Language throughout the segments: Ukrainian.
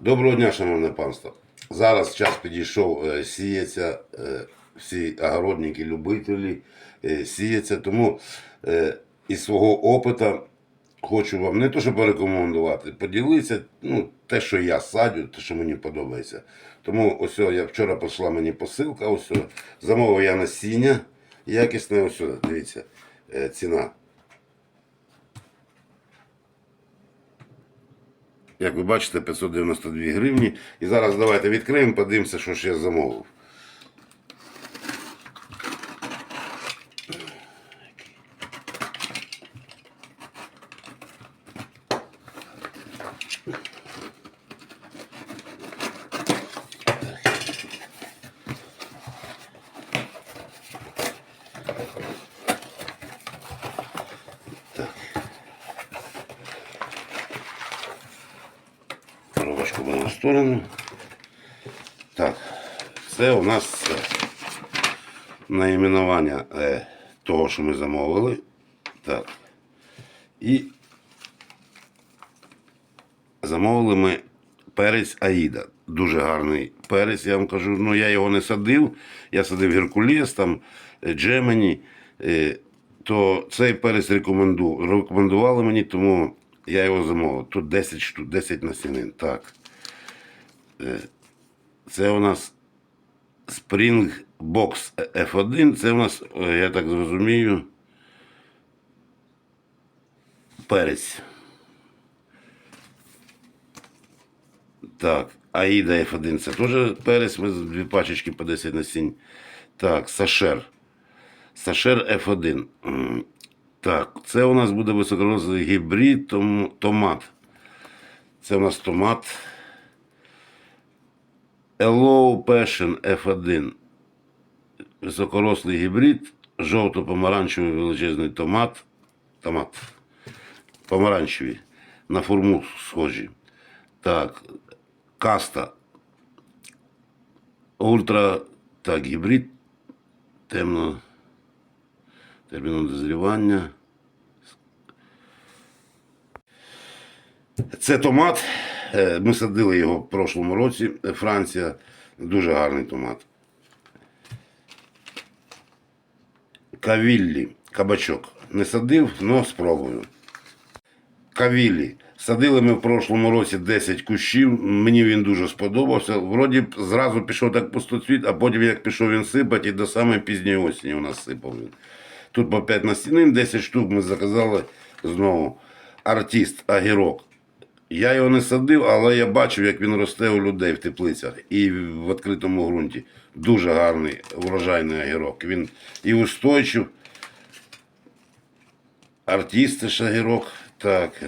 Доброго дня, шановне панство. Зараз час підійшов, е, сіється, е, всі огородники, любителі е, сіється. Тому із свого опиту хочу вам не то, щоб порекомендувати, поділитися, ну, те, що я садю, те, що мені подобається. Тому ось я вчора прийшла мені посилка, ось замовив я насіння якісне, ось дивіться, ціна. Як ви бачите, 592 гривні. І зараз давайте відкриємо, подивимося, що ж я замовив. В сторону. Так, це у нас е, найменування е, того, що ми замовили. Так. І замовили ми перець Аїда. Дуже гарний перець, я вам кажу. Ну, я його не садив. Я садив Геркулес, там, е, Джемені. То цей перець рекоменду, рекомендували мені, тому я його замовив. Тут 10 штук, 10 насінин. Так. Е, Це у нас Spring Box F1. Це у нас, е, я так зрозумію, перець. Так, Аїда F1 це теж перець, ми дві пачечки по 10 насінь. Так, Сашер. Сашер F1. Так, це у нас буде високорослий гібрид, томат. Це у нас томат. Hello Passion F1. Високорослий гібрид, жовто-помаранчевий величезний томат. Томат. Помаранчеві. На форму схожі. Так, каста. Ультра. Так, гібрид. Темно. Терміном дозрівання. Це томат. Е, Ми садили його в прошлому році. Франція. Дуже гарний томат. Кавіллі. Кабачок. Не садив, але спробую. Кавілі. Садили ми в прошлому році 10 кущів. Мені він дуже сподобався. Вроді зразу пішов так пустоцвіт, а потім як пішов він сипати, і до самої пізньої осені у нас сипав він. Тут по 5 настінин, 10 штук ми заказали знову. Артист, агірок. Я його не садив, але я бачив, як він росте у людей в теплицях і в відкритому ґрунті. Дуже гарний врожайний агірок. Він і устойчив. Артист теж агірок. Так.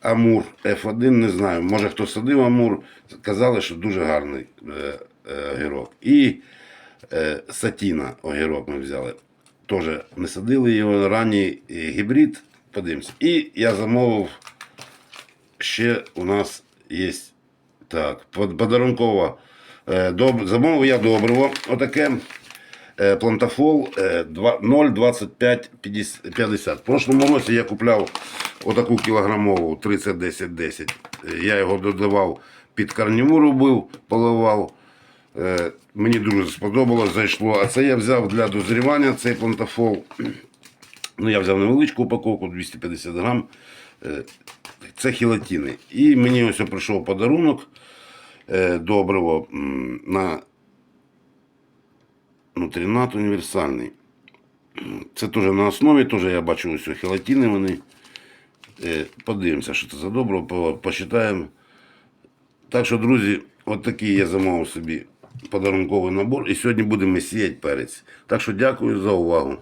Амур F1, не знаю. Може хто садив Амур. Казали, що дуже гарний е, е, огірок. І е, Сатіна огірок ми взяли. Теж не садили його ранній гібрид. Подивимось. І я замовив. Ще у нас є так, под- подарункова. Е, доб- Замовив я добриво. Отаке е, плантафол е, 0,2550. В прошлому році я купляв отаку кілограмову 30-10-10. Е, Я його додавав під карніву робив, поливав. Е, Мені дуже сподобалось, зайшло. А це я взяв для дозрівання цей плантафол. Ну, я взяв невеличку упаковку 250 грам. Е, Це хілатіни. І мені ось прийшов подарунок е, добриво на нутрінат універсальний. Це теж на основі, теж я бачу ось хілатіни вони. Е, Подивимося, що це за добриво, по- посчитаємо. Так що, друзі, от такий я замовив собі подарунковий набор. І сьогодні будемо сіяти перець. Так що дякую за увагу.